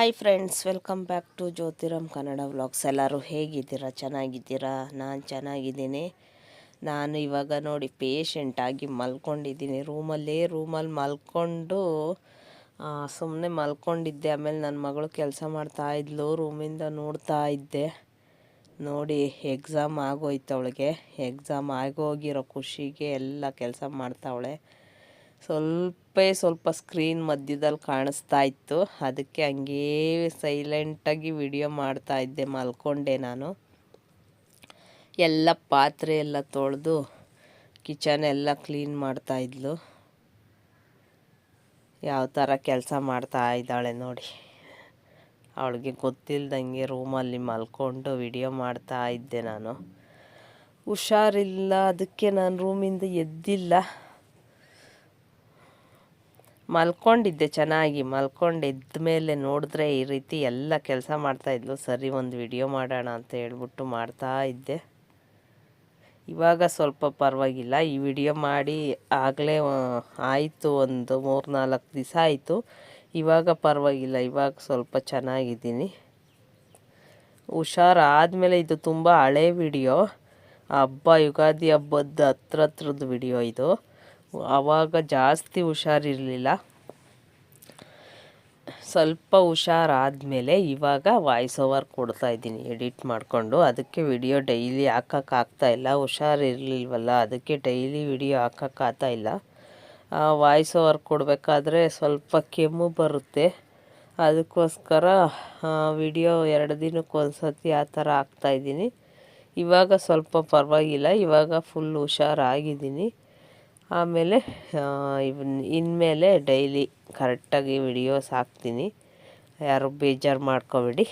Hi friends welcome back to Jyothiram Kannada vlogs ಎಲ್ಲರೂ ಹೇಗಿದ್ದೀರಾ? ಚೆನ್ನಾಗಿದ್ದೀರಾ? ನಾನು ಚೆನ್ನಾಗಿದ್ದೀನಿ. ನಾನು ಇವಾಗ ನೋಡಿ ಪೇಷಂಟಾಗಿ ಮಲ್ಕೊಂಡಿದ್ದೀನಿ. ರೂಮಲ್ಲೇ ರೂಮಲ್ಲಿ ಮಲ್ಕೊಂಡು ಸುಮ್ಮನೆ ಮಲ್ಕೊಂಡಿದ್ದೆ. ಆಮೇಲೆ ನನ್ನ ಮಗಳು ಕೆಲಸ ಮಾಡ್ತಾ ಇದ್ಲು. ರೂಮಿಂದ ನೋಡ್ತಾ ಇದ್ದೆ. ನೋಡಿ ಎಕ್ಸಾಮ್ ಆಗೋಯ್ತು ಅವಳಿಗೆ. ಎಕ್ಸಾಮ್ ಆಗೋಗಿರೋ ಖುಷಿಗೆ ಎಲ್ಲ ಕೆಲಸ ಮಾಡ್ತಾವಳೆ. ಸ್ವಲ್ಪ ಸ್ವಲ್ಪ ಸ್ಕ್ರೀನ್ ಮಧ್ಯದಲ್ಲಿ ಕಾಣಿಸ್ತಾ ಇತ್ತು. ಅದಕ್ಕೆ ಹಂಗೇ ಸೈಲೆಂಟಾಗಿ ವಿಡಿಯೋ ಮಾಡ್ತಾ ಇದ್ದೆ, ಮಲ್ಕೊಂಡೆ ನಾನು. ಎಲ್ಲ ಪಾತ್ರೆ ಎಲ್ಲ ತೊಳೆದು ಕಿಚನ್ ಎಲ್ಲ ಕ್ಲೀನ್ ಮಾಡ್ತಾ ಇದ್ಲು. ಯಾವ ಥರ ಕೆಲಸ ಮಾಡ್ತಾ ಇದ್ದಾಳೆ ನೋಡಿ. ಅವಳಿಗೆ ಗೊತ್ತಿಲ್ದಂಗೆ ರೂಮಲ್ಲಿ ಮಲ್ಕೊಂಡು ವಿಡಿಯೋ ಮಾಡ್ತಾ ಇದ್ದೆ ನಾನು. ಹುಷಾರಿಲ್ಲ, ಅದಕ್ಕೆ ನಾನು ರೂಮಿಂದ ಎದ್ದಿಲ್ಲ. ಮಲ್ಕೊಂಡಿದ್ದೆ, ಚೆನ್ನಾಗಿ ಮಲ್ಕೊಂಡಿದ್ದ ಮೇಲೆ ನೋಡಿದ್ರೆ ಈ ರೀತಿ ಎಲ್ಲ ಕೆಲಸ ಮಾಡ್ತಾಯಿದ್ಲು ಸರಿ, ಒಂದು ವಿಡಿಯೋ ಮಾಡೋಣ ಅಂತ ಹೇಳ್ಬಿಟ್ಟು ಮಾಡ್ತಾ ಇದ್ದೆ. ಇವಾಗ ಸ್ವಲ್ಪ ಪರವಾಗಿಲ್ಲ. ಈ ವಿಡಿಯೋ ಮಾಡಿ ಆಗಲೇ ಆಯಿತು, ಒಂದು ಮೂರು ನಾಲ್ಕು ದಿವಸ ಆಯಿತು. ಇವಾಗ ಪರವಾಗಿಲ್ಲ. ಇವಾಗ ಸ್ವಲ್ಪ ಚೆನ್ನಾಗಿದ್ದೀನಿ. ಹುಷಾರಾದಮೇಲೆ ಇದು ತುಂಬ ಹಳೆ ವಿಡಿಯೋ. ಹಬ್ಬ, ಯುಗಾದಿ ಹಬ್ಬದ ಹತ್ರ ಹತ್ರದ್ದು ವಿಡಿಯೋ ಇದು. ಆವಾಗ ಜಾಸ್ತಿ ಹುಷಾರಿರಲಿಲ್ಲ. ಸ್ವಲ್ಪ ಹುಷಾರಾದಮೇಲೆ ಇವಾಗ ವಾಯ್ಸ್ ಓವರ್ ಕೊಡ್ತಾ ಇದ್ದೀನಿ ಎಡಿಟ್ ಮಾಡಿಕೊಂಡು. ಅದಕ್ಕೆ ವಿಡಿಯೋ ಡೈಲಿ ಹಾಕೋಕ್ಕಾಗ್ತಾ ಇಲ್ಲ. ಹುಷಾರಿರಲಿಲ್ವಲ್ಲ, ಅದಕ್ಕೆ ಡೈಲಿ ವಿಡಿಯೋ ಹಾಕೋಕ್ಕಾಗ್ತಾ ಇಲ್ಲ. ವಾಯ್ಸ್ ಓವರ್ ಕೊಡಬೇಕಾದ್ರೆ ಸ್ವಲ್ಪ ಕೆಮ್ಮು ಬರುತ್ತೆ. ಅದಕ್ಕೋಸ್ಕರ ವಿಡಿಯೋ ಎರಡು ದಿನಕ್ಕೆ ಒಂದು ಸತಿ ಆ ಥರ ಹಾಕ್ತಾಯಿದ್ದೀನಿ ಇವಾಗ ಸ್ವಲ್ಪ ಪರವಾಗಿಲ್ಲ, ಇವಾಗ ಫುಲ್ ಹುಷಾರಾಗಿದ್ದೀನಿ. ಆಮೇಲೆ ಇವನ್ ಇನ್ಮೇಲೆ ಡೈಲಿ ಕರೆಕ್ಟಾಗಿ ವಿಡಿಯೋಸ್ ಹಾಕ್ತೀನಿ. ಯಾರು ಬೇಜಾರು ಮಾಡ್ಕೋಬೇಡಿ.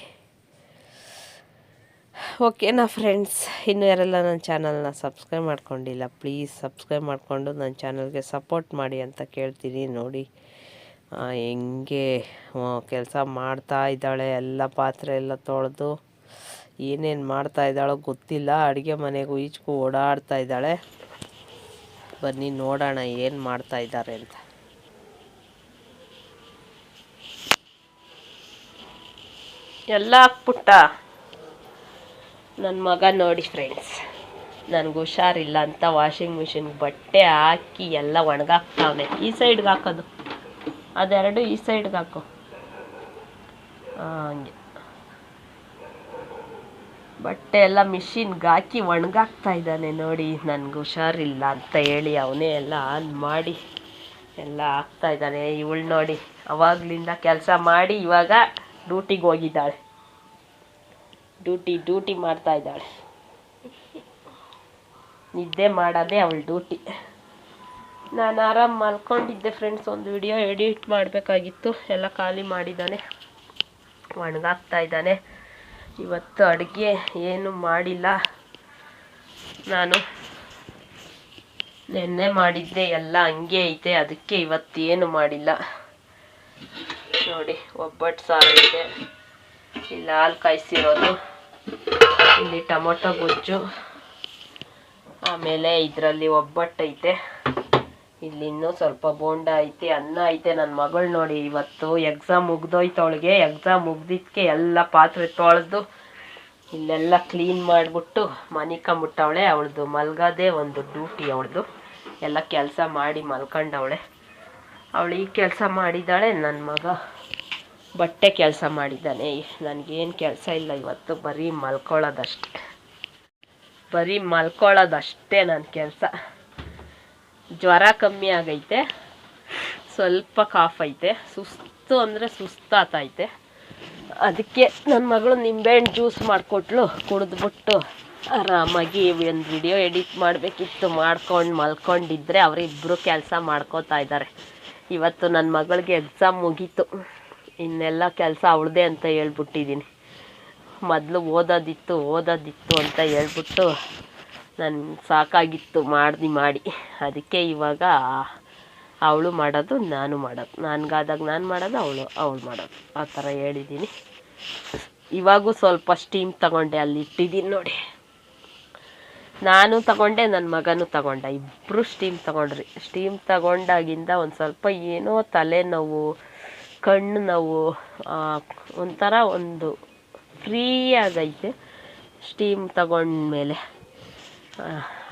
ಓಕೆನಾ ಫ್ರೆಂಡ್ಸ್, ಇನ್ನು ಯಾರೆಲ್ಲ ನನ್ನ ಚಾನಲ್ನ ಸಬ್ಸ್ಕ್ರೈಬ್ ಮಾಡ್ಕೊಂಡಿಲ್ಲ, ಪ್ಲೀಸ್ ಸಬ್ಸ್ಕ್ರೈಬ್ ಮಾಡಿಕೊಂಡು ನನ್ನ ಚಾನಲ್ಗೆ ಸಪೋರ್ಟ್ ಮಾಡಿ ಅಂತ ಕೇಳ್ತೀನಿ ನೋಡಿ. ಹೆಂಗೆ ಕೆಲಸ ಮಾಡ್ತಾ ಇದ್ದಾಳೆ, ಎಲ್ಲ ಪಾತ್ರೆ ಎಲ್ಲ ತೊಳೆದು ಏನೇನು ಮಾಡ್ತಾ ಇದ್ದಾಳೋ ಗೊತ್ತಿಲ್ಲ. ಅಡುಗೆ ಮನೆಗೂ ಈಚೆಗೂ ಓಡಾಡ್ತಾ ಇದ್ದಾಳೆ. ಬನ್ನಿ, ನೋಡೋಣ ಏನು ಮಾಡ್ತಾ ಇದ್ದಾರೆ ಅಂತ. ಎಲ್ಲ ಹಾಕ್ಬಿಟ್ಟ ನನ್ನ ಮಗ ನೋಡಿ ಫ್ರೆಂಡ್ಸ್ ನನಗೆ ಹುಷಾರಿಲ್ಲ ಅಂತ ವಾಷಿಂಗ್ ಮಿಷಿನ್ ಬಟ್ಟೆ ಹಾಕಿ ಎಲ್ಲ ಒಣಗಾಕ್ತಾವನೆ. ಈ ಸೈಡ್ಗೆ ಹಾಕೋದು. ಅದೆರಡು ಈ ಸೈಡ್ಗೆ ಹಾಕೋ. ಹಂಗೆ. ಬಟ್ಟೆ ಎಲ್ಲ ಮಿಷಿನ್ಗೆ ಹಾಕಿ ಒಣಗಾಕ್ತಾ ಇದ್ದಾನೆ ನೋಡಿ, ನನಗೆ ಹುಷಾರಿಲ್ಲ ಅಂತ ಹೇಳಿ ಅವನೇ ಎಲ್ಲ ಆನ್ ಮಾಡಿ ಎಲ್ಲ ಹಾಕ್ತಾ ಇದ್ದಾನೆ. ಇವಳು ನೋಡಿ, ಅವಾಗ್ಲಿಂದ ಕೆಲಸ ಮಾಡಿ ಇವಾಗ ಡ್ಯೂಟಿಗೆ ಹೋಗಿದ್ದಾಳೆ. ಡ್ಯೂಟಿ ಡ್ಯೂಟಿ ಮಾಡ್ತಾ ಇದ್ದಾಳೆ. ನಿದ್ದೆ ಮಾಡೋದೇ ಅವಳು ಡ್ಯೂಟಿ ನಾನು ಆರಾಮ್ ಮಲ್ಕೊಂಡಿದ್ದೆ ಫ್ರೆಂಡ್ಸ್ ಒಂದು ವಿಡಿಯೋ ಎಡಿಟ್ ಮಾಡಬೇಕಾಗಿತ್ತು. ಎಲ್ಲ ಖಾಲಿ ಮಾಡಿದ್ದಾನೆ. ಒಣಗಾಗ್ತಾ ಇದ್ದಾನೆ. ಇವತ್ತು ಅಡುಗೆ ಏನು ಮಾಡಿಲ್ಲ. ನಾನು ನೆನ್ನೆ ಮಾಡಿದ್ದೆ, ಎಲ್ಲ ಹಂಗೆ ಐತೆ, ಅದಕ್ಕೆ ಇವತ್ತು ಏನು ಮಾಡಿಲ್ಲ. ನೋಡಿ, ಒಬ್ಬಟ್ಟು ಸಾರು ಐತೆ ಇಲ್ಲಿ ಹಾಲು ಕಾಯಿಸಿರೋದು, ಇಲ್ಲಿ ಟೊಮೊಟೊ ಗೊಜ್ಜು, ಆಮೇಲೆ ಇದರಲ್ಲಿ ಒಬ್ಬಟ್ಟೈತೆ. ಇಲ್ಲಿ ಇನ್ನೂ ಸ್ವಲ್ಪ ಬೋಂಡ ಐತೆ, ಅನ್ನ ಐತೆ. ನನ್ನ ಮಗಳು ನೋಡಿ, ಇವತ್ತು ಎಕ್ಸಾಮ್ ಮುಗ್ದೋಯ್ತು ಅವಳಿಗೆ. ಎಕ್ಸಾಮ್ ಮುಗ್ದಿದ್ದಕ್ಕೆ ಎಲ್ಲ ಪಾತ್ರೆ ತೊಳೆದು ಇಲ್ಲೆಲ್ಲ ಕ್ಲೀನ್ ಮಾಡಿಬಿಟ್ಟು ಮನಿಕೊಂಬಿಟ್ಟವಳೆ ಅವಳದು ಮಲ್ಗೋದೆ ಒಂದು ಡ್ಯೂಟಿ ಅವಳದು. ಎಲ್ಲ ಕೆಲಸ ಮಾಡಿ ಮಲ್ಕೊಂಡವಳೆ. ಅವಳು ಈ ಕೆಲಸ ಮಾಡಿದ್ದಾಳೆ. ನನ್ನ ಮಗ ಬಟ್ಟೆ ಕೆಲಸ ಮಾಡಿದ್ದಾನೆ. ನನಗೇನು ಕೆಲಸ ಇಲ್ಲ ಇವತ್ತು. ಬರೀ ಮಲ್ಕೊಳ್ಳೋದಷ್ಟೆ ಬರೀ ಮಲ್ಕೊಳ್ಳೋದಷ್ಟೇ ನನ್ನ ಕೆಲಸ. ಜ್ವರ ಕಮ್ಮಿ ಆಗೈತೆ. ಸ್ವಲ್ಪ ಕಾಫ್ ಐತೆ. ಸುಸ್ತು ಅಂದರೆ ಸುಸ್ತಾತೈತೆ ಅದಕ್ಕೆ ನನ್ನ ಮಗಳು ನಿಂಬೆಹಣ್ಣು ಜ್ಯೂಸ್ ಮಾಡಿಕೊಟ್ಲು. ಕುಡಿದ್ಬಿಟ್ಟು ಆರಾಮಾಗಿ ಒಂದು ವಿಡಿಯೋ ಎಡಿಟ್ ಮಾಡಬೇಕಿತ್ತು. ಮಾಡ್ಕೊಂಡು ಮಲ್ಕೊಂಡಿದ್ರೆ ಅವರಿಬ್ಬರು ಕೆಲಸ ಮಾಡ್ಕೋತಾ ಇದ್ದಾರೆ ಇವತ್ತು ನನ್ನ ಮಗಳಿಗೆ ಎಕ್ಸಾಮ್ ಮುಗೀತು. ಇನ್ನೆಲ್ಲ ಕೆಲಸ ಅವಳದೇ ಅಂತ ಹೇಳ್ಬಿಟ್ಟಿದ್ದೀನಿ ಮೊದಲು ಓದೋದಿತ್ತು ಓದೋದಿತ್ತು ಅಂತ ಹೇಳ್ಬಿಟ್ಟು ನನ್ನ ಸಾಕಾಗಿತ್ತು ಮಾಡಿ ಮಾಡಿ. ಅದಕ್ಕೆ ಇವಾಗ ಅವಳು ಮಾಡೋದು, ನಾನು ಮಾಡೋದು. ನನಗಾದಾಗ ನಾನು ಮಾಡೋದು, ಅವಳು ಅವಳು ಮಾಡೋದು. ಆ ಥರ ಹೇಳಿದ್ದೀನಿ ಇವಾಗೂ ಸ್ವಲ್ಪ ಸ್ಟೀಮ್ ತಗೊಂಡೆ, ಅಲ್ಲಿ ಇಟ್ಟಿದ್ದೀನಿ ನೋಡಿ. ನಾನು ತಗೊಂಡೆ ನನ್ನ ಮಗನೂ ತಗೊಂಡ. ಇಬ್ಬರು ಸ್ಟೀಮ್ ತಗೊಂಡ್ರಿ. ಸ್ಟೀಮ್ ತಗೊಂಡಾಗಿಂದ ಒಂದು ಸ್ವಲ್ಪ ಏನೋ ತಲೆನೋವು ಕಣ್ಣು ನೋವು ಒಂಥರ ಒಂದು ಫ್ರೀ ಆಗೈತೆ ಸ್ಟೀಮ್ ತಗೊಂಡ್ಮೇಲೆ.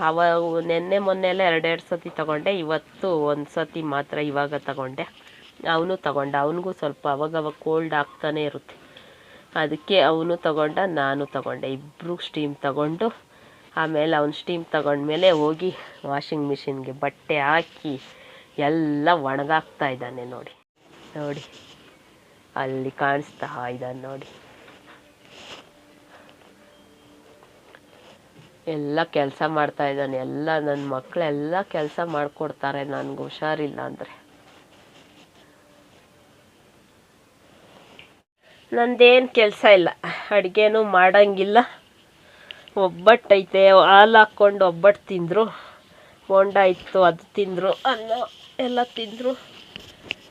ಅವಾಗ ನೆನ್ನೆ ಮೊನ್ನೆ ಎಲ್ಲ ಎರಡೆರಡು ಸತಿ ತಗೊಂಡೆ, ಇವತ್ತು ಒಂದು ಸತಿ ಮಾತ್ರ ಇವಾಗ ತಗೊಂಡೆ. ಅವನು ತಗೊಂಡ, ಅವನಿಗೂ ಸ್ವಲ್ಪ ಅವಾಗವಾಗ ಕೋಲ್ಡ್ ಆಗ್ತಾನೆ ಇರುತ್ತೆ. ಅದಕ್ಕೆ ಅವನು ತಗೊಂಡ, ನಾನು ತಗೊಂಡೆ. ಇಬ್ಬರು ಸ್ಟೀಮ್ ತಗೊಂಡು, ಆಮೇಲೆ ಅವ್ನು ಸ್ಟೀಮ್ ತಗೊಂಡ್ಮೇಲೆ ಹೋಗಿ ವಾಷಿಂಗ್ ಮಿಷಿನ್ಗೆ ಬಟ್ಟೆ ಹಾಕಿ ಎಲ್ಲ ಒಣಗಾಕ್ತಾ ಇದ್ದಾನೆ ನೋಡಿ. ನೋಡಿ, ಅಲ್ಲಿ ಕಾಣಿಸ್ತಾ ಇದ್ದಾನೆ ನೋಡಿ. ಎಲ್ಲ ಕೆಲಸ ಮಾಡ್ತಾ ಇದ್ದಾನೆ. ಎಲ್ಲ ನನ್ನ ಮಕ್ಕಳೆಲ್ಲ ಕೆಲಸ ಮಾಡಿಕೊಡ್ತಾರೆ. ನನಗೆ ಹುಷಾರಿಲ್ಲ ಅಂದರೆ. ನಂದೇನು ಕೆಲಸ ಇಲ್ಲ. ಅಡುಗೆನೂ ಮಾಡಂಗಿಲ್ಲ. ಒಬ್ಬಟ್ಟೈತೆ. ಹಾಲು ಹಾಕ್ಕೊಂಡು ಒಬ್ಬಟ್ಟು ತಿಂದರು. ಬೋಂಡ ಇತ್ತು ಅದು ತಿಂದರು. ಅನ್ನ ಎಲ್ಲ ತಿಂದರು.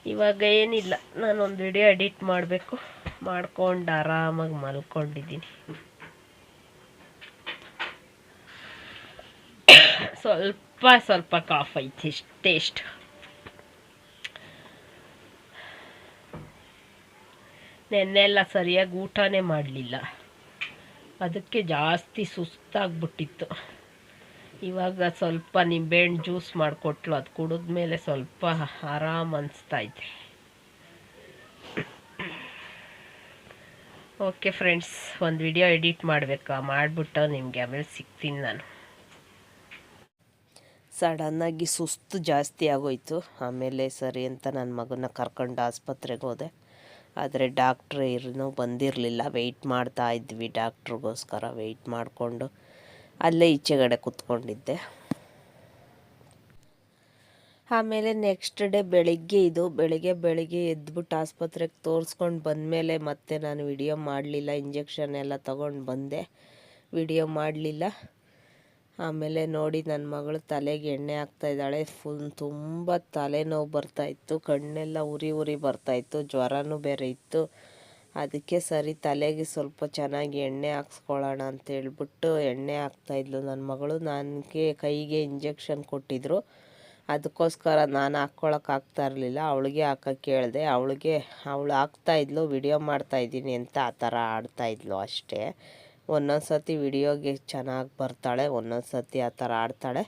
ಇವಾಗ ಏನಿಲ್ಲ. ನಾನೊಂದು ವಿಡಿಯೋ ಎಡಿಟ್ ಮಾಡಬೇಕು. ಮಾಡ್ಕೊಂಡು ಆರಾಮಾಗಿ ಮಲ್ಕೊಂಡಿದ್ದೀನಿ. ಸ್ವಲ್ಪ ಸ್ವಲ್ಪ ಕಾಫ್ ಐತಿ ಟೇಸ್ಟ್ ನೆನ್ನೆ ನೆನ್ನೆಲ್ಲ ಸರಿಯಾಗಿ ಊಟನೇ ಮಾಡಲಿಲ್ಲ. ಅದಕ್ಕೆ ಜಾಸ್ತಿ ಸುಸ್ತಾಗ್ಬಿಟ್ಟಿತ್ತು. ಇವಾಗ ಸ್ವಲ್ಪ ನಿಂಬೆಹಣ್ಣು ಜ್ಯೂಸ್ ಮಾಡಿಕೊಟ್ಲು, ಅದು ಕುಡಿದ್ಮೇಲೆ ಸ್ವಲ್ಪ ಆರಾಮ್ ಅನಿಸ್ತೈತೆ ಓಕೆ ಫ್ರೆಂಡ್ಸ್, ಒಂದು ವಿಡಿಯೋ ಎಡಿಟ್ ಮಾಡಬೇಕಾ? ಮಾಡಿಬಿಟ್ಟು ನಿಮಗೆ ಆಮೇಲೆ ಸಿಗ್ತೀನಿ ನಾನು. ಸಡನ್ನಾಗಿ ಸುಸ್ತು ಜಾಸ್ತಿ ಆಗೋಯ್ತು. ಆಮೇಲೆ ಸರಿ ಅಂತ ನನ್ನ ಮಗನ ಕರ್ಕೊಂಡು ಆಸ್ಪತ್ರೆಗೆ ಹೋದೆ. ಆದರೆ ಡಾಕ್ಟ್ರ್ ಇರೋ ಬಂದಿರಲಿಲ್ಲ. ವೆಯ್ಟ್ ಮಾಡ್ತಾ ಇದ್ವಿ ಡಾಕ್ಟ್ರಿಗೋಸ್ಕರ ವೆಯ್ಟ್ ಮಾಡಿಕೊಂಡು ಅಲ್ಲೇ ಈಚೆಗಡೆ ಕೂತ್ಕೊಂಡಿದ್ದೆ. ಆಮೇಲೆ ನೆಕ್ಸ್ಟ್ ಡೇ ಬೆಳಿಗ್ಗೆ ಇದು, ಬೆಳಿಗ್ಗೆ ಬೆಳಿಗ್ಗೆ ಎದ್ಬಿಟ್ಟು ಆಸ್ಪತ್ರೆಗೆ ತೋರಿಸ್ಕೊಂಡು ಬಂದಮೇಲೆ ಮತ್ತೆ ನಾನು ವಿಡಿಯೋ ಮಾಡಲಿಲ್ಲ. ಇಂಜೆಕ್ಷನ್ ಎಲ್ಲ ತಗೊಂಡು ಬಂದೆ. ವಿಡಿಯೋ ಮಾಡಲಿಲ್ಲ. ಆಮೇಲೆ ನೋಡಿ ನನ್ನ ಮಗಳು ತಲೆಗೆ ಎಣ್ಣೆ ಹಾಕ್ತಾ ಇದ್ದಾಳೆ. ಫುಲ್ ತುಂಬ ತಲೆನೋವು ಬರ್ತಾಯಿತ್ತು ಕಣ್ಣೆಲ್ಲ ಉರಿ ಉರಿ ಬರ್ತಾಯಿತ್ತು ಜ್ವರನೂ ಬೇರೆ ಇತ್ತು. ಅದಕ್ಕೆ ಸರಿ ತಲೆಗೆ ಸ್ವಲ್ಪ ಚೆನ್ನಾಗಿ ಎಣ್ಣೆ ಹಾಕ್ಸ್ಕೊಳ್ಳೋಣ ಅಂತ ಹೇಳ್ಬಿಟ್ಟು ಎಣ್ಣೆ ಹಾಕ್ತಾಯಿದ್ಲು ನನ್ನ ಮಗಳು. ನನಗೆ ಕೈಗೆ ಇಂಜೆಕ್ಷನ್ ಕೊಟ್ಟಿದ್ರು. ಅದಕ್ಕೋಸ್ಕರ ನಾನು ಹಾಕ್ಕೊಳಕ್ಕೆ ಆಗ್ತಾ ಇರಲಿಲ್ಲ. ಅವಳಿಗೆ ಹಾಕಕ್ಕೆ ಹೇಳಿದೆ. ಅವಳಿಗೆ, ಅವಳು ಹಾಕ್ತಾಯಿದ್ಲು ವಿಡಿಯೋ ಮಾಡ್ತಾಯಿದ್ದೀನಿ ಅಂತ ಆ ಥರ ಆಡ್ತಾಯಿದ್ಲು ಅಷ್ಟೇ. ಒಂದೊಂದು ಸರ್ತಿ ವಿಡಿಯೋಗೆ ಚೆನ್ನಾಗಿ ಬರ್ತಾಳೆ ಒಂದೊಂದು ಸರ್ತಿ ಆ ಥರ ಆಡ್ತಾಳೆ.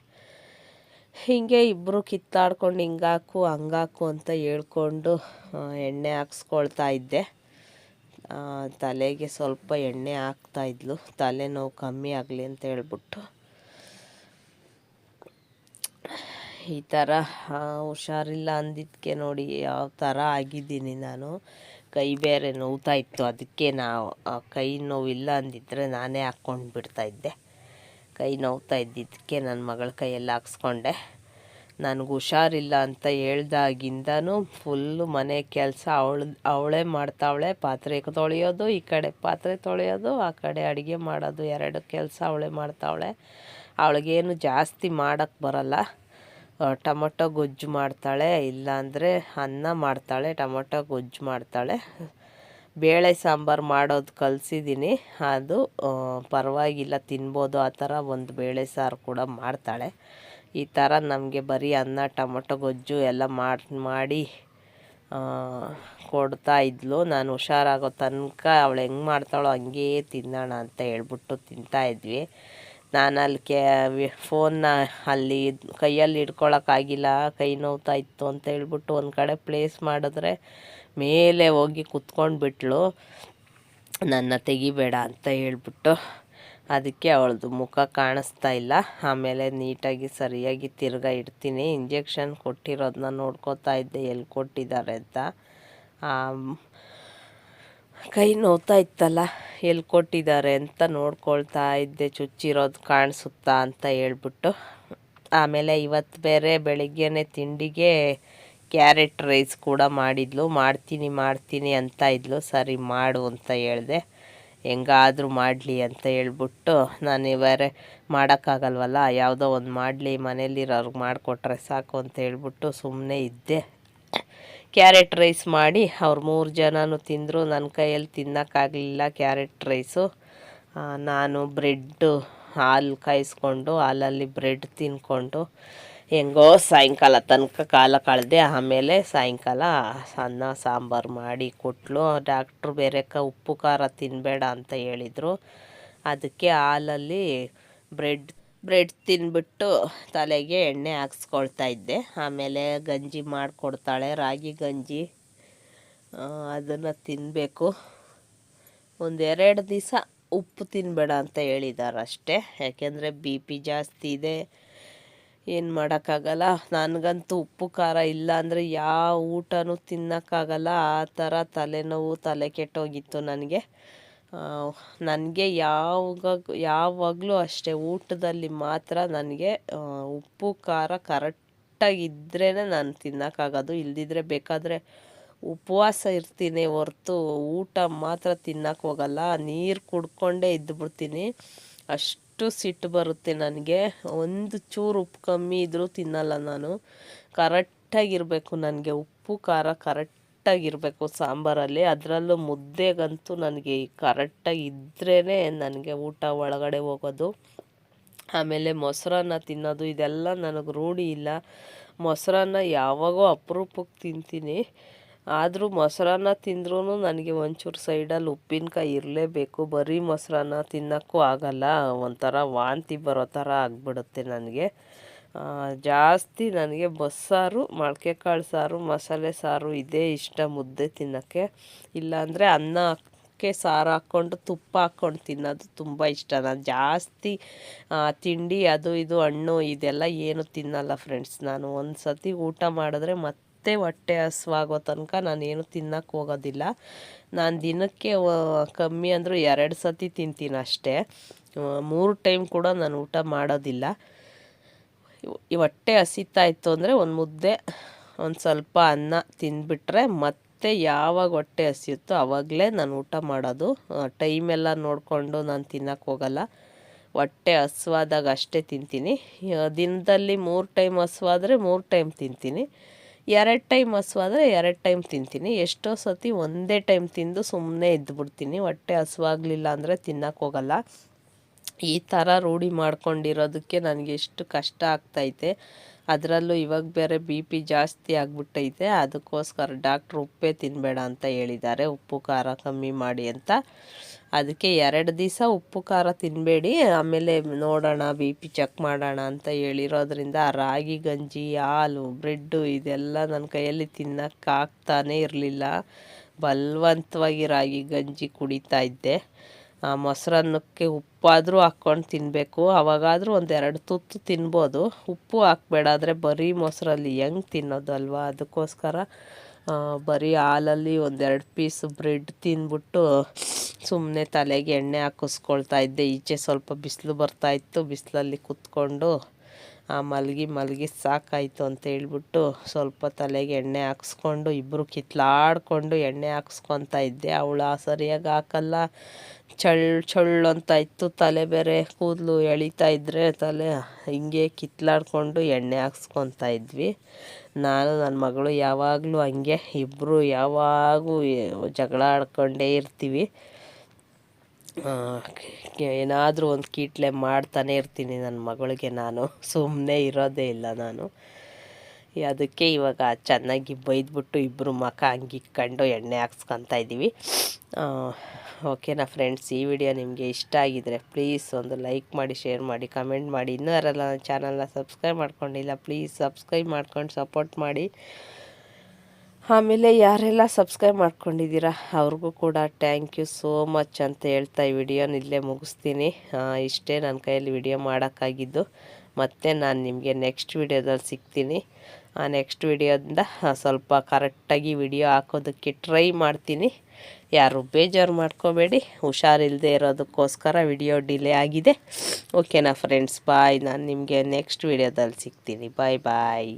ಹೀಗೆ ಇಬ್ಬರು ಕಿತ್ತಾಡ್ಕೊಂಡು ಹಿಂಗಾಕು, ಹಂಗಾಕು ಅಂತ ಹೇಳ್ಕೊಂಡು ಎಣ್ಣೆ ಹಾಕ್ಸ್ಕೊಳ್ತಾ ಇದ್ದೆ. ತಲೆಗೆ ಸ್ವಲ್ಪ ಎಣ್ಣೆ ಹಾಕ್ತಾ ಇದ್ಲು. ತಲೆನೋವು ಕಮ್ಮಿ ಆಗಲಿ ಅಂತ ಹೇಳ್ಬಿಟ್ಟು. ಈ ಥರ ಹುಷಾರಿಲ್ಲ ಅಂದಿದ್ದಕ್ಕೆ ನೋಡಿ, ಯಾವ ಥರ ಆಗಿದ್ದೀನಿ ನಾನು. ಕೈ ಬೇರೆ ನೋವ್ತಾ ಇತ್ತು ಅದಕ್ಕೆ ನಾವು ಕೈ ನೋವಿಲ್ಲ ಅಂದಿದ್ರೆ ನಾನೇ ಹಾಕ್ಕೊಂಡು ಬಿಡ್ತಾಯಿದ್ದೆ ಕೈ ನೋವ್ತಾ ಇದ್ದಿದ್ದಕ್ಕೆ ನನ್ನ ಮಗಳ ಕೈಯಲ್ಲಿ ಹಾಕ್ಸ್ಕೊಂಡೆ. ನನಗೆ ಹುಷಾರಿಲ್ಲ ಅಂತ ಹೇಳ್ದಾಗಿಂದನೂ ಫುಲ್ಲು ಮನೆ ಕೆಲಸ ಅವಳು, ಅವಳೇ ಮಾಡ್ತಾವಳೆ. ಪಾತ್ರೆ ತೊಳೆಯೋದು, ಈ ಕಡೆ ಪಾತ್ರೆ ತೊಳೆಯೋದು, ಆ ಕಡೆ ಅಡುಗೆ ಮಾಡೋದು, ಎರಡು ಕೆಲಸ ಅವಳೇ ಮಾಡ್ತಾವಳೆ. ಅವಳಿಗೇನು ಜಾಸ್ತಿ ಮಾಡೋಕ್ಕೆ ಬರಲ್ಲ. ಟೊಮೊಟೊ ಗೊಜ್ಜು ಮಾಡ್ತಾಳೆ, ಇಲ್ಲಾಂದರೆ ಅನ್ನ ಮಾಡ್ತಾಳೆ, ಟೊಮೊಟೊ ಗೊಜ್ಜು ಮಾಡ್ತಾಳೆ. ಬೇಳೆ ಸಾಂಬಾರು ಮಾಡೋದು ಕಲಿಸಿದ್ದೀನಿ ಅದು ಪರವಾಗಿಲ್ಲ, ತಿನ್ಬೋದು. ಆ ಥರ ಒಂದು ಬೇಳೆ ಸಾರು ಕೂಡ ಮಾಡ್ತಾಳೆ. ಈ ಥರ ನಮಗೆ ಬರೀ ಅನ್ನ, ಟೊಮೊಟೊ ಗೊಜ್ಜು ಎಲ್ಲ ಮಾಡಿ ಮಾಡಿ ಕೊಡ್ತಾ ಇದ್ಲು. ನಾನು ಹುಷಾರಾಗೋ ತನಕ ಅವಳು ಹೆಂಗೆ ಮಾಡ್ತಾಳೋ ಹಂಗೇ ತಿನ್ನೋಣ ಅಂತ ಹೇಳ್ಬಿಟ್ಟು ತಿಂತಾ ಇದ್ವಿ. ನಾನು ಅಲ್ಲಿ ಕೆ ಫೋನ್ನ ಅಲ್ಲಿ ಕೈಯಲ್ಲಿ ಹಿಡ್ಕೊಳಕ್ಕಾಗಿಲ್ಲ, ಕೈ ನೋವ್ತಾ ಇತ್ತು ಅಂತ ಹೇಳ್ಬಿಟ್ಟು ಒಂದು ಕಡೆ ಪ್ಲೇಸ್ ಮಾಡಿದ್ರೆ ಮೇಲೆ ಹೋಗಿ ಕುತ್ಕೊಂಡು ಬಿಟ್ಲು ನನ್ನ ತೆಗಿಬೇಡ ಅಂತ ಹೇಳ್ಬಿಟ್ಟು ಅದಕ್ಕೆ ಅವಳದು ಮುಖ ಕಾಣಿಸ್ತಾ ಇಲ್ಲ. ಆಮೇಲೆ ನೀಟಾಗಿ ಸರಿಯಾಗಿ ತಿರ್ಗಾ ಇಡ್ತೀನಿ. ಇಂಜೆಕ್ಷನ್ ಕೊಟ್ಟಿರೋದನ್ನ ನೋಡ್ಕೋತಾ ಇದ್ದೆ, ಎಲ್ಲಿ ಕೊಟ್ಟಿದ್ದಾರೆ ಅಂತ. ಕೈ ನೋವ್ತಾ ಇತ್ತಲ್ಲ, ಎಲ್ಲಿ ಕೊಟ್ಟಿದ್ದಾರೆ ಅಂತ ನೋಡ್ಕೊಳ್ತಾ ಇದ್ದೆ, ಚುಚ್ಚಿರೋದು ಕಾಣಿಸುತ್ತಾ ಅಂತ ಹೇಳ್ಬಿಟ್ಟು. ಆಮೇಲೆ ಇವತ್ತು ಬೇರೆ ಬೆಳಿಗ್ಗೆನೆ ತಿಂಡಿಗೆ ಕ್ಯಾರೆಟ್ ರೈಸ್ ಕೂಡ ಮಾಡಿದ್ಲು. ಮಾಡ್ತೀನಿ ಮಾಡ್ತೀನಿ ಅಂತ ಇದ್ಲು. ಸರಿ, ಮಾಡು ಅಂತ ಹೇಳಿದೆ. ಹೆಂಗಾದರೂ ಮಾಡಲಿ ಅಂತ ಹೇಳ್ಬಿಟ್ಟು ನಾನು ಬೇರೆ ಮಾಡೋಕ್ಕಾಗಲ್ವಲ್ಲ, ಯಾವುದೋ ಒಂದು ಮಾಡಲಿ ಮನೇಲಿರೋರ್ಗೆ ಮಾಡಿಕೊಟ್ರೆ ಸಾಕು ಅಂತ ಹೇಳ್ಬಿಟ್ಟು ಸುಮ್ಮನೆ ಇದ್ದೆ. ಕ್ಯಾರೆಟ್ ರೈಸ್ ಮಾಡಿ ಅವ್ರು ಮೂರು ಜನನೂ ತಿಂದರು. ನನ್ನ ಕೈಯಲ್ಲಿ ತಿನ್ನೋಕ್ಕಾಗಲಿಲ್ಲ ಕ್ಯಾರೆಟ್ ರೈಸು ನಾನು ಬ್ರೆಡ್ಡು ಹಾಲು ಕಾಯಿಸ್ಕೊಂಡು, ಹಾಲಲ್ಲಿ ಬ್ರೆಡ್ ತಿನ್ಕೊಂಡು, ಹೆಂಗೋ ಸಾಯಂಕಾಲ ತನಕ ಕಾಲ ಕಳೆದೆ. ಆಮೇಲೆ ಸಾಯಂಕಾಲ ಅನ್ನ, ಸಾಂಬಾರು ಮಾಡಿ ಕೊಟ್ಟಲು ಡಾಕ್ಟ್ರು ಬೇರೆ ಕ, ಉಪ್ಪು, ಖಾರ ತಿನ್ನಬೇಡ ಅಂತ ಹೇಳಿದರು. ಅದಕ್ಕೆ ಹಾಲಲ್ಲಿ ಬ್ರೆಡ್ ಬ್ರೆಡ್ ತಿನ್ಬಿಟ್ಟು ತಲೆಗೆ ಎಣ್ಣೆ ಹಾಕ್ಸ್ಕೊಳ್ತಾ ಇದ್ದೆ. ಆಮೇಲೆ ಗಂಜಿ ಮಾಡಿಕೊಡ್ತಾಳೆ. ರಾಗಿ ಗಂಜಿ ಅದನ್ನು ತಿನ್ನಬೇಕು ಒಂದೆರಡು ದಿವಸ ಉಪ್ಪು ತಿನ್ನಬೇಡ ಅಂತ ಹೇಳಿದ್ದಾರೆ ಅಷ್ಟೇ ಯಾಕೆಂದರೆ ಬಿ ಪಿ ಜಾಸ್ತಿ ಇದೆ. ಏನು ಮಾಡೋಕ್ಕಾಗಲ್ಲ. ನನಗಂತೂ ಉಪ್ಪು ಖಾರ ಇಲ್ಲ ಅಂದರೆ ಯಾವ ಊಟನೂ ತಿನ್ನೋಕ್ಕಾಗಲ್ಲ. ಆ ಥರ ತಲೆನೋವು ತಲೆ ಕೆಟ್ಟೋಗಿತ್ತು ನನಗೆ. ನನಗೆ ಯಾವಾಗ, ಯಾವಾಗಲೂ ಅಷ್ಟೇ ಊಟದಲ್ಲಿ ಮಾತ್ರ ನನಗೆ ಉಪ್ಪು, ಖಾರ ಕರೆಕ್ಟಾಗಿದ್ರೇ ನಾನು ತಿನ್ನೋಕ್ಕಾಗೋದು. ಇಲ್ದಿದ್ರೆ ಬೇಕಾದರೆ ಉಪವಾಸ ಇರ್ತೀನಿ ಹೊರ್ತು ಊಟ ಮಾತ್ರ ತಿನ್ನಕ್ಕೆ ಹೋಗಲ್ಲ. ನೀರು ಕುಡ್ಕೊಂಡೇ ಇದ್ದುಬಿಡ್ತೀನಿ ಅಷ್ಟು ಸಿಟ್ಟು ಬರುತ್ತೆ ನನಗೆ. ಒಂದು ಚೂರು ಉಪ್ಪು ಕಮ್ಮಿ ಇದ್ದರೂ ತಿನ್ನಲ್ಲ ನಾನು. ಕರೆಕ್ಟಾಗಿರಬೇಕು ನನಗೆ. ಉಪ್ಪು, ಖಾರ ಕರೆಕ್ಟಾಗಿರಬೇಕು ಸಾಂಬಾರಲ್ಲಿ. ಅದರಲ್ಲೂ ಮುದ್ದೆಗಂತೂ ನನಗೆ ಕರೆಕ್ಟಾಗಿ ಇದ್ರೇ ನನಗೆ ಊಟ ಒಳಗಡೆ ಹೋಗೋದು. ಆಮೇಲೆ ಮೊಸರನ್ನ ತಿನ್ನೋದು, ಇದೆಲ್ಲ ನನಗೆ ರೂಢಿ ಇಲ್ಲ. ಮೊಸರನ್ನ ಯಾವಾಗೋ ಅಪರೂಪಕ್ಕೆ ತಿಂತೀನಿ. ಆದರೂ ಮೊಸರನ್ನ ತಿಂದ್ರೂ ನನಗೆ ಒಂಚೂರು ಸೈಡಲ್ಲಿ ಉಪ್ಪಿನಕಾಯಿ ಇರಲೇಬೇಕು. ಬರೀ ಮೊಸರನ್ನ ತಿನ್ನೋಕ್ಕೂ ಆಗಲ್ಲ. ಒಂಥರ ವಾಂತಿ ಬರೋ ಥರ ಆಗಿಬಿಡುತ್ತೆ ನನಗೆ. ಜಾಸ್ತಿ ನನಗೆ ಬಸ್ಸಾರು ಮೊಳಕೆ ಕಾಳು ಸಾರು, ಮಸಾಲೆ ಸಾರು ಇದೇ ಇಷ್ಟ ಮುದ್ದೆ ತಿನ್ನೋಕ್ಕೆ. ಇಲ್ಲಾಂದರೆ ಅನ್ನಕ್ಕೆ ಸಾರು ಹಾಕ್ಕೊಂಡು, ತುಪ್ಪ ಹಾಕ್ಕೊಂಡು ತಿನ್ನೋದು ತುಂಬ ಇಷ್ಟ. ನಾನು ಜಾಸ್ತಿ ತಿಂಡಿ ಅದು ಇದು, ಹಣ್ಣು ಇದೆಲ್ಲ ಏನು ತಿನ್ನಲ್ಲ ಫ್ರೆಂಡ್ಸ್ ನಾನು ಒಂದು ಸತಿ ಊಟ ಮಾಡಿದ್ರೆ ಮತ್ತೆ ಮತ್ತೆ ಹೊಟ್ಟೆ ಹಸುವಾಗೋ ತನಕ ನಾನೇನು ತಿನ್ನಕ್ಕೆ ಹೋಗೋದಿಲ್ಲ. ನಾನು ದಿನಕ್ಕೆ ಕಮ್ಮಿ ಅಂದರೂ ಎರಡು ಸತಿ ತಿಂತೀನಿ ಅಷ್ಟೇ. ಮೂರು ಟೈಮ್ ಕೂಡ ನಾನು ಊಟ ಮಾಡೋದಿಲ್ಲ. ಈ ಹೊಟ್ಟೆ ಹಸಿತಾಯಿತ್ತು ಅಂದರೆ ಒಂದು ಮುದ್ದೆ, ಒಂದು ಸ್ವಲ್ಪ ಅನ್ನ ತಿಂದುಬಿಟ್ರೆ ಮತ್ತೆ ಯಾವಾಗ ಹೊಟ್ಟೆ ಹಸಿಯುತ್ತೋ ಆವಾಗಲೇ ನಾನು ಊಟ ಮಾಡೋದು. ಟೈಮೆಲ್ಲ ನೋಡಿಕೊಂಡು ನಾನು ತಿನ್ನಕ್ಕೆ ಹೋಗಲ್ಲ. ಹೊಟ್ಟೆ ಹಸುವಾದಾಗ ಅಷ್ಟೇ ತಿಂತೀನಿ. ದಿನದಲ್ಲಿ ಮೂರು ಟೈಮ್ ಹಸುವಾದರೆ ಮೂರು ಟೈಮ್ ತಿಂತೀನಿ. ಎರಡು ಟೈಮ್ ಹಸುವಾದರೆ ಎರಡು ಟೈಮ್ ತಿಂತೀನಿ. ಎಷ್ಟೋ ಸತಿ ಒಂದೇ ಟೈಮ್ ತಿಂದು ಸುಮ್ಮನೆ ಇದ್ದುಬಿಡ್ತೀನಿ ಹೊಟ್ಟೆ ಹಸುವಾಗಲಿಲ್ಲ ಅಂದರೆ ತಿನ್ನಕ್ಕೆ ಹೋಗಲ್ಲ. ಈ ಥರ ರೂಢಿ ಮಾಡ್ಕೊಂಡಿರೋದಕ್ಕೆ ನನಗೆ ಎಷ್ಟು ಕಷ್ಟ ಆಗ್ತೈತೆ. ಅದರಲ್ಲೂ ಇವಾಗ ಬೇರೆ ಬಿ ಪಿ ಜಾಸ್ತಿ ಆಗಿಬಿಟ್ಟೈತೆ. ಅದಕ್ಕೋಸ್ಕರ ಡಾಕ್ಟ್ರ್ ಉಪ್ಪೇ ತಿನ್ನಬೇಡ ಅಂತ ಹೇಳಿದ್ದಾರೆ. ಉಪ್ಪು, ಖಾರ ಕಮ್ಮಿ ಮಾಡಿ ಅಂತ. ಅದಕ್ಕೆ ಎರಡು ದಿವಸ ಉಪ್ಪು, ಖಾರ ತಿನ್ನಬೇಡಿ ಆಮೇಲೆ ನೋಡೋಣ, ಬಿ ಪಿ ಚೆಕ್ ಮಾಡೋಣ ಅಂತ ಹೇಳಿರೋದ್ರಿಂದ ರಾಗಿ, ಗಂಜಿ, ಹಾಲು, ಬ್ರೆಡ್ಡು ಇದೆಲ್ಲ ನನ್ನ ಕೈಯಲ್ಲಿ ತಿನ್ನೋಕ್ಕಾಗ್ತಾನೇ ಇರಲಿಲ್ಲ. ಬಲವಂತವಾಗಿ ರಾಗಿ, ಗಂಜಿ ಕುಡಿತಾ ಇದ್ದೆ. ಆ ಮೊಸರನ್ನಕ್ಕೆ ಉಪ್ಪಾದರೂ ಹಾಕ್ಕೊಂಡು ತಿನ್ನಬೇಕು ಅವಾಗಾದರೂ ಒಂದೆರಡು ತುತ್ತು ತಿನ್ಬೋದು. ಉಪ್ಪು ಹಾಕ್ಬೇಡಾದ್ರೆ ಬರೀ ಮೊಸರಲ್ಲಿ ಹೆಂಗೆ ತಿನ್ನೋದು ಅಲ್ವಾ? ಅದಕ್ಕೋಸ್ಕರ ಬರೀ ಹಾಲಲ್ಲಿ ಒಂದೆರಡು ಪೀಸ್ ಬ್ರೆಡ್ ತಿಂದ್ಬಿಟ್ಟು ಸುಮ್ಮನೆ ತಲೆಗೆ ಎಣ್ಣೆ ಹಾಕಿಸ್ಕೊಳ್ತಾ ಇದ್ದೆ. ಈಚೆ ಸ್ವಲ್ಪ ಬಿಸಿಲು ಬರ್ತಾಯಿತ್ತು ಬಿಸಿಲಲ್ಲಿ ಕುತ್ಕೊಂಡು ಮಲಗಿ ಮಲಗಿ ಸಾಕಾಯಿತು ಅಂತ ಹೇಳ್ಬಿಟ್ಟು ಸ್ವಲ್ಪ ತಲೆಗೆ ಎಣ್ಣೆ ಹಾಕ್ಸ್ಕೊಂಡು ಇಬ್ಬರು ಕಿತ್ಲಾಡ್ಕೊಂಡು ಎಣ್ಣೆ ಹಾಕ್ಸ್ಕೊತಾ ಇದ್ದೆ. ಅವಳು ಸರಿಯಾಗಿ ಹಾಕಲ್ಲ. ಚಳ್ ಚಳ್ಳು ಅಂತ ಇತ್ತು ತಲೆ ಬೇರೆ. ಕೂದಲು ಎಳಿತಾ ಇದ್ದರೆ ತಲೆ ಹಿಂಗೆ ಕಿತ್ಲಾಡ್ಕೊಂಡು ಎಣ್ಣೆ ಹಾಕ್ಸ್ಕೊತಾ ಇದ್ವಿ. ನಾನು ನನ್ನ ಮಗಳು ಯಾವಾಗಲೂ ಹಂಗೆ. ಇಬ್ಬರು ಯಾವಾಗೂ ಜಗಳ ಆಡ್ಕೊಂಡೇ ಇರ್ತೀವಿ. ಏನಾದರೂ ಒಂದು ಕೀಟ್ಲೆ ಮಾಡ್ತಾನೆ ಇರ್ತೀನಿ ನನ್ನ ಮಗಳಿಗೆ ನಾನು. ಸುಮ್ಮನೆ ಇರೋದೇ ಇಲ್ಲ ನಾನು. ಅದಕ್ಕೆ ಇವಾಗ ಚೆನ್ನಾಗಿ ಬೈದ್ಬಿಟ್ಟು ಇಬ್ಬರು ಮಖ ಹಂಗಿಕ್ಕೊಂಡು ಎಣ್ಣೆ ಹಾಕ್ಸ್ಕೊತಾ ಇದ್ದೀವಿ ಓಕೆನಾ ಫ್ರೆಂಡ್ಸ್, ಈ ವಿಡಿಯೋ ನಿಮಗೆ ಇಷ್ಟ ಆಗಿದ್ರೆ ಪ್ಲೀಸ್ ಒಂದು ಲೈಕ್ ಮಾಡಿ, ಶೇರ್ ಮಾಡಿ, ಕಮೆಂಟ್ ಮಾಡಿ. ಇನ್ನೂ ಯಾರಲ್ಲ ನನ್ನ ಚಾನಲ್ನ ಸಬ್ಸ್ಕ್ರೈಬ್ ಮಾಡ್ಕೊಂಡಿಲ್ಲ, ಪ್ಲೀಸ್ ಸಬ್ಸ್ಕ್ರೈಬ್ ಮಾಡ್ಕೊಂಡು ಸಪೋರ್ಟ್ ಮಾಡಿ. ಆಮೇಲೆ ಯಾರೆಲ್ಲ ಸಬ್ಸ್ಕ್ರೈಬ್ ಮಾಡ್ಕೊಂಡಿದ್ದೀರಾ, ಅವ್ರಿಗೂ ಕೂಡ ಥ್ಯಾಂಕ್ ಯು ಸೋ ಮಚ್ ಅಂತ ಹೇಳ್ತಾ ಈ ವಿಡಿಯೋನ ಇಲ್ಲೇ ಮುಗಿಸ್ತೀನಿ. ಇಷ್ಟೇ ನನ್ನ ಕೈಯಲ್ಲಿ ವಿಡಿಯೋ ಮಾಡೋಕ್ಕಾಗಿದ್ದು. ಮತ್ತು ನಾನು ನಿಮಗೆ ನೆಕ್ಸ್ಟ್ ವಿಡಿಯೋದಲ್ಲಿ ಸಿಗ್ತೀನಿ. ಆ ನೆಕ್ಸ್ಟ್ ವಿಡಿಯೋದಿಂದ ಸ್ವಲ್ಪ ಕರೆಕ್ಟಾಗಿ ವಿಡಿಯೋ ಹಾಕೋದಕ್ಕೆ ಟ್ರೈ ಮಾಡ್ತೀನಿ. ಯಾರು ಬೇಜಾರು ಮಾಡ್ಕೋಬೇಡಿ ಹುಷಾರಿಲ್ಲದೆ ಇರೋದಕ್ಕೋಸ್ಕರ ವಿಡಿಯೋ ಡಿಲೇ ಆಗಿದೆ. ಓಕೆನಾ ಫ್ರೆಂಡ್ಸ್ ಬಾಯ್ ನಾನು ನಿಮಗೆ ನೆಕ್ಸ್ಟ್ ವಿಡಿಯೋದಲ್ಲಿ ಸಿಗ್ತೀನಿ. ಬಾಯ್ ಬಾಯ್